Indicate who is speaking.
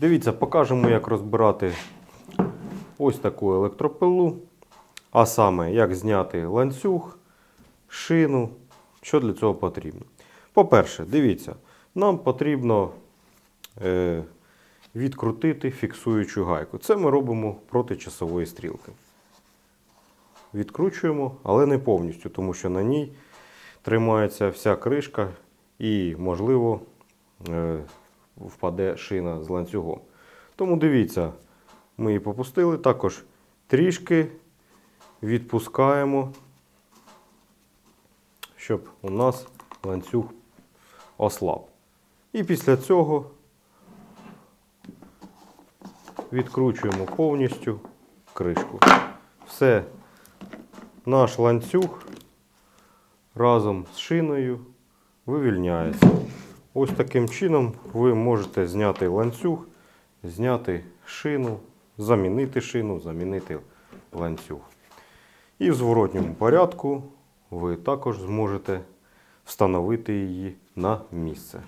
Speaker 1: Дивіться, покажемо, як розбирати ось таку електропилу. А саме, як зняти ланцюг, шину. Що для цього потрібно? По-перше, дивіться, нам потрібно е, відкрутити фіксуючу гайку. Це ми робимо проти часової стрілки. Відкручуємо, але не повністю, тому що на ній тримається вся кришка і, можливо, е, впаде шина з ланцюгом. Тому дивіться, ми її попустили. Також трішки відпускаємо, щоб у нас ланцюг ослаб. І після цього відкручуємо повністю кришку. Все, наш ланцюг разом з шиною вивільняється. Ось таким чином ви можете зняти ланцюг, зняти шину, замінити шину, замінити ланцюг. І в зворотньому порядку ви також зможете встановити її на місце.